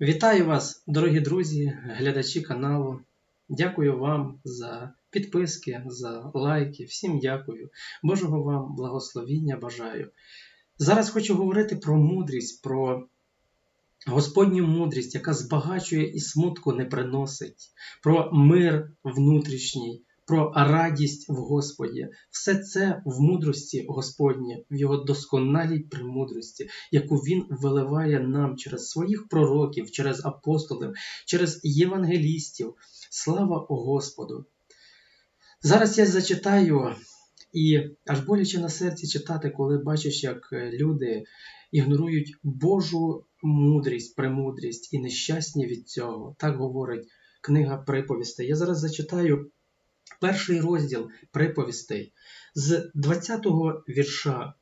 Вітаю вас, дорогі друзі, глядачі каналу. Дякую вам за підписки, за лайки. Всім дякую. Божого вам благословіння бажаю. Зараз хочу говорити про мудрість, про Господню мудрість, яка збагачує і смутку не приносить, про мир внутрішній, про радість в Господі. Все це в мудрості Господні, в його досконалій премудрості, яку Він виливає нам через своїх пророків, через апостолів, через євангелістів. Слава Господу! Зараз я зачитаю, і аж боляче на серці читати, коли бачиш, як люди ігнорують Божу мудрість, премудрість і нещасні від цього. Так говорить книга приповістей. Я зараз зачитаю перший розділ приповістей з 20-го вірша.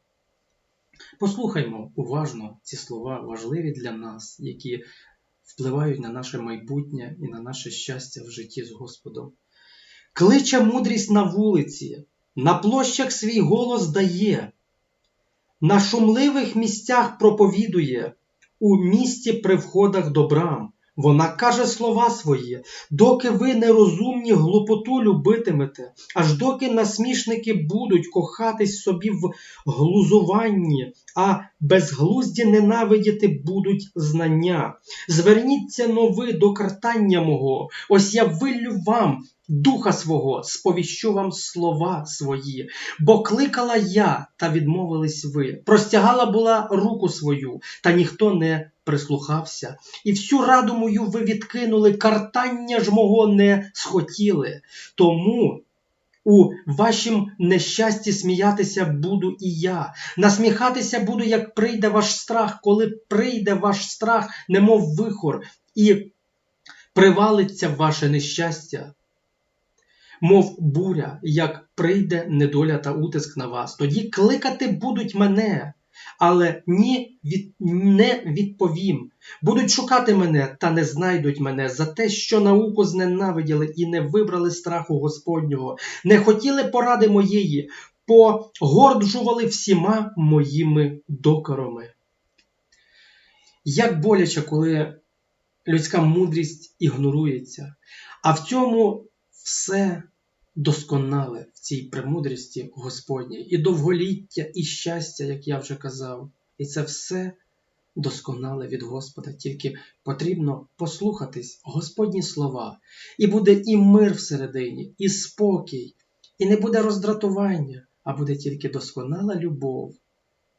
Послухаймо уважно ці слова, важливі для нас, які впливають на наше майбутнє і на наше щастя в житті з Господом. Кличе мудрість на вулиці, на площах свій голос дає, на шумливих місцях проповідує, у місті при входах до брам. Вона каже слова свої, доки ви нерозумні глупоту любитимете, аж доки насмішники будуть кохатись собі в глузуванні, а безглузді ненавидіти будуть знання. Зверніться нови до картання мого, ось я виллю вам духа свого, сповіщу вам слова свої, бо кликала я, та відмовились ви. Простягала була руку свою, та ніхто не прислухався. І всю раду мою ви відкинули, картання ж мого не схотіли. Тому у вашім нещасті сміятися буду і я. Насміхатися буду, як прийде ваш страх, коли прийде ваш страх, немов вихор, і привалиться ваше нещастя. Мов буря, як прийде недоля та утиск на вас, тоді кликати будуть мене, але ні від, не відповім. Будуть шукати мене, та не знайдуть мене за те, що науку зненавиділи і не вибрали страху Господнього, не хотіли поради моєї, погорджували всіма моїми докорами. Як боляче, коли людська мудрість ігнорується, а в цьому все досконале в цій премудрості Господній, і довголіття, і щастя, як я вже казав, і це все досконале від Господа, тільки потрібно послухатись Господні слова, і буде і мир всередині, і спокій, і не буде роздратування, а буде тільки досконала любов.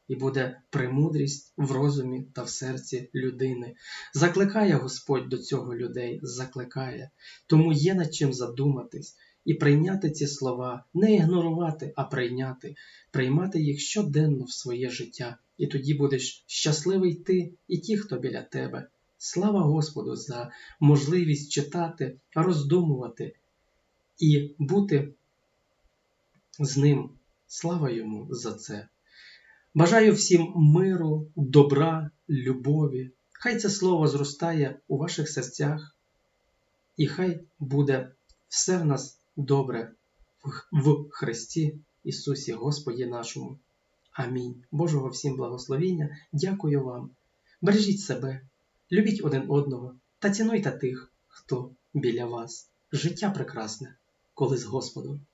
І буде премудрість в розумі та в серці людини. Закликає Господь до цього людей, закликає. Тому є над чим задуматись і прийняти ці слова, не ігнорувати, а прийняти, приймати їх щоденно в своє життя. І тоді будеш щасливий ти і ті, хто біля тебе. Слава Господу за можливість читати, роздумувати і бути з ним. Слава йому за це. Бажаю всім миру, добра, любові. Хай це слово зростає у ваших серцях, і хай буде все в нас добре в Христі Ісусі Господі нашому. Амінь. Божого всім благословіння. Дякую вам. Бережіть себе, любіть один одного та цінуйте тих, хто біля вас. Життя прекрасне, коли з Господом.